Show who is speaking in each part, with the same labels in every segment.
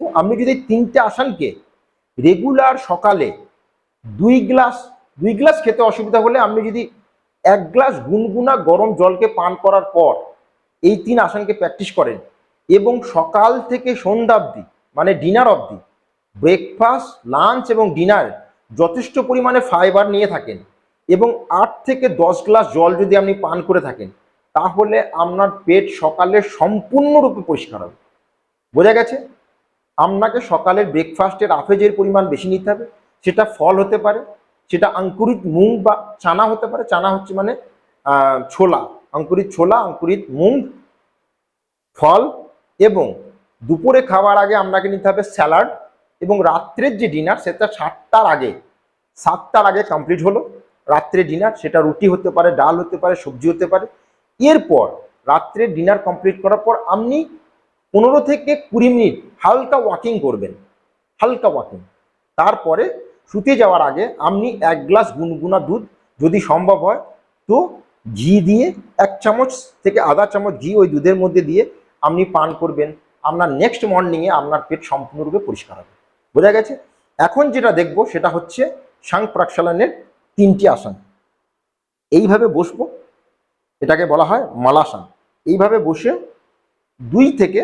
Speaker 1: তো আপনি যদি তিনটে আসনকে রেগুলার সকালে দুই গ্লাস দুই গ্লাস খেতে অসুবিধা হলে আপনি যদি এক গ্লাস গুনগুনা গরম জলকে পান করার পর এই তিন আসনকে প্র্যাকটিস করেন এবং সকাল থেকে সন্ধ্যা অবধি মানে ডিনার অবধি ব্রেকফাস্ট লাঞ্চ এবং ডিনার যথেষ্ট পরিমাণে ফাইবার নিয়ে থাকেন এবং আট থেকে দশ গ্লাস জল যদি আপনি পান করে থাকেন, তাহলে আপনার পেট সকালে সম্পূর্ণরূপে পরিষ্কার হবে। বোঝা গেছে? আপনাকে সকালের ব্রেকফাস্টের আফেজের পরিমাণ বেশি নিতে হবে। সেটা ফল হতে পারে, সেটা অঙ্কুরিত মুগ বা চানা হতে পারে। চানা হচ্ছে মানে ছোলা। অঙ্কুরিত ছোলা অঙ্কুরিত মুগ ফল এবং দুপুরে খাওয়ার আগে আপনাকে নিতে হবে স্যালাড এবং রাত্রের যে ডিনার সেটা সাতটার আগে সাতটার আগে কমপ্লিট হলো। রাত্রে ডিনার, সেটা রুটি হতে পারে, ডাল হতে পারে, সবজি হতে পারে। এরপর রাত্রে ডিনার কমপ্লিট করার পর আপনি পনেরো থেকে কুড়ি মিনিট হালকা ওয়াকিং করবেন, হালকা ওয়াকিং তারপরে শুতে যাওয়ার আগে আপনি এক গ্লাস গুনগুনা দুধ যদি সম্ভব হয়, তো ঘি দিয়ে এক চামচ থেকে আধা চামচ ঘি ওই দুধের মধ্যে দিয়ে আপনি পান করবেন। আপনার নেক্সট মর্নিংয়ে আপনার পেট সম্পূর্ণরূপে পরিষ্কার হবে। বোঝা গেছে? এখন যেটা দেখব সেটা হচ্ছে সাং প্রাক্ষালনের তিনটি আসন। এইভাবে বসবো, এটাকে বলা হয় মালাসন। এইভাবে বসে দুই থেকে,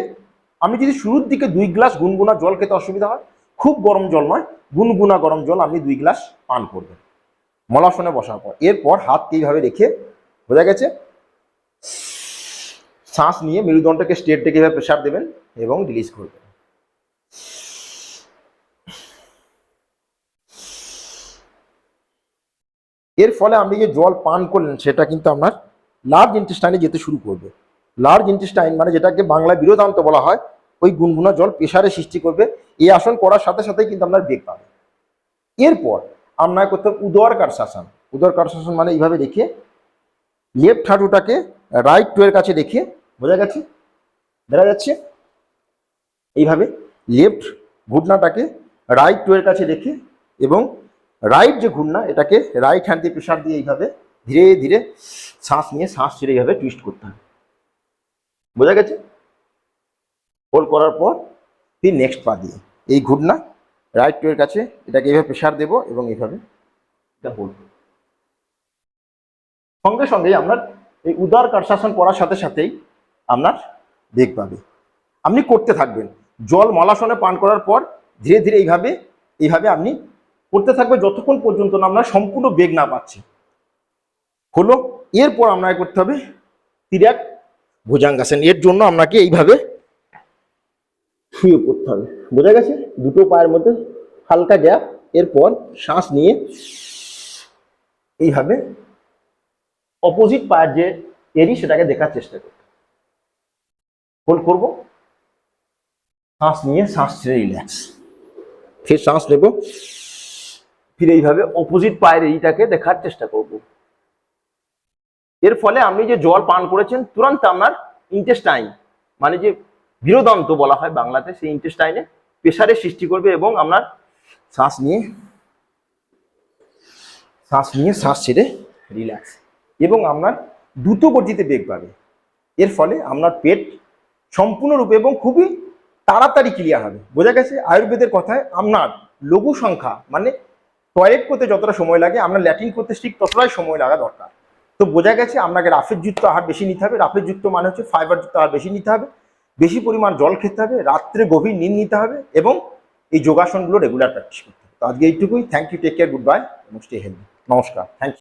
Speaker 1: আমি যদি শুরুর দিকে দুই গ্লাস গুনগুনা জল খেতে অসুবিধা হয়, খুব গরম জল নয়, গুনগুনা গরম জল আপনি দুই গ্লাস পান করবেন। মলাসনে বসার পর। এরপর হাতকে এইভাবে রেখে, বোঝা গেছে? শ্বাস নিয়ে মেরুদণ্ডকে স্টেট থেকে এভাবে প্রেশার দেবেন এবং রিলিজ করবেন। এর ফলে আপনি যে জল পান করলেন, সেটা কিন্তু আপনার লার্জ ইন্টেস্টাইনে যেতে শুরু করবে। লার্জ ইন্টেস্টাইন মানে যেটাকে বাংলায় বিরোধান্ত বলা হয়, ওই গুনগুনা জল প্রেশারে সৃষ্টি করবে। এই আসন করার সাথে সাথেই কিন্তু আপনার বেগ পাবে। এরপর আপনার করতে হবে উদর কারশাসন উদর মানে এইভাবে রেখে লেফট হাঁটুটাকে রাইট টুয়ের কাছে রেখে, বোঝা গেছে? দেখা যাচ্ছে? এইভাবে লেফট ঘুটনাটাকে রাইট টুয়ের কাছে রেখে এবং রাইট যে ঘূর্ণা, এটাকে রাইট হ্যান্ড দিয়ে প্রেশার দিয়ে এইভাবে ধীরে ধীরে শ্বাস নিয়ে, শ্বাস ছেড়ে এইভাবে টুইস্ট করতে হবে বোঝা গেছে? হোল্ড করার পর ফির নেক্সট পা দিয়ে, এই ঘুটনা রাইট টুয়ের কাছে এটাকে এইভাবে প্রেশার দেবো এবং এইভাবে এটা হোল্ড সঙ্গে সঙ্গেই আপনার এই উদার কারশাসন করার সাথে সাথেই আপনার বেগ পাবে। আপনি করতে থাকবেন। জল মলাসনে পান করার পর ধীরে ধীরে এইভাবে এইভাবে আপনি করতে থাকবে যতক্ষণ পর্যন্ত না আপনার সম্পূর্ণ বেগ না পাচ্ছে। হলো, এরপর আপনাকে করতে হবে তিরাক ভুজাঙ্গাসন। এর জন্য আপনাকে এইভাবে শুয়ে পড়তে হবে। বোঝা গেছে? দুটো পায়ের মধ্যে হালকা গ্যাপ, এরপর শ্বাস নিয়ে এইভাবে অপোজিট পায়ের যে এরি, সেটাকে দেখার চেষ্টা করব হোল্ড করব। শ্বাস নিয়ে শ্বাস ছেড়ে রিল্যাক্স ফির শ্বাস নেব। ফির এইভাবে অপোজিট পায়ের এরিটাকে দেখার চেষ্টা করব। এর ফলে আপনি যে জল পান করেছেন, তুরন্ত আপনার ইন্টেস্টাইন মানে যে বিরোদন্ত বলা হয় বাংলাতে, সেই ইন্টেস্টাইনে প্রেশারের সৃষ্টি করবে এবং আপনার শ্বাস নিয়ে শ্বাস নিয়ে শ্বাস ছেড়ে রিল্যাক্স এবং আপনার দ্রুত গতিতে বেগ পাবে। এর ফলে আপনার পেট সম্পূর্ণরূপে এবং খুবই তাড়াতাড়ি ক্লিয়ার হবে। বোঝা গেছে? আয়ুর্বেদের কথায় আপনার লঘু সংখ্যা মানে টয়লেট করতে যতটা সময় লাগে, আপনার ল্যাটিন করতে ঠিক ততটাই সময় লাগা দরকার। তো বোঝা গেছে আপনাকে রাফের যুক্ত আহার বেশি নিতে হবে। রাফের যুক্ত মানে হচ্ছে ফাইবার যুক্ত আহার বেশি নিতে হবে। বেশি পরিমাণ জল খেতে হবে। রাত্রে গভীর নিন নিতে হবে এবং এই যোগাসনগুলো রেগুলার প্র্যাকটিস করতে হবে। তো আজকে এইটুকুই। Thank you take care good bye এবং স্টে হেলদি নমস্কার। Thank you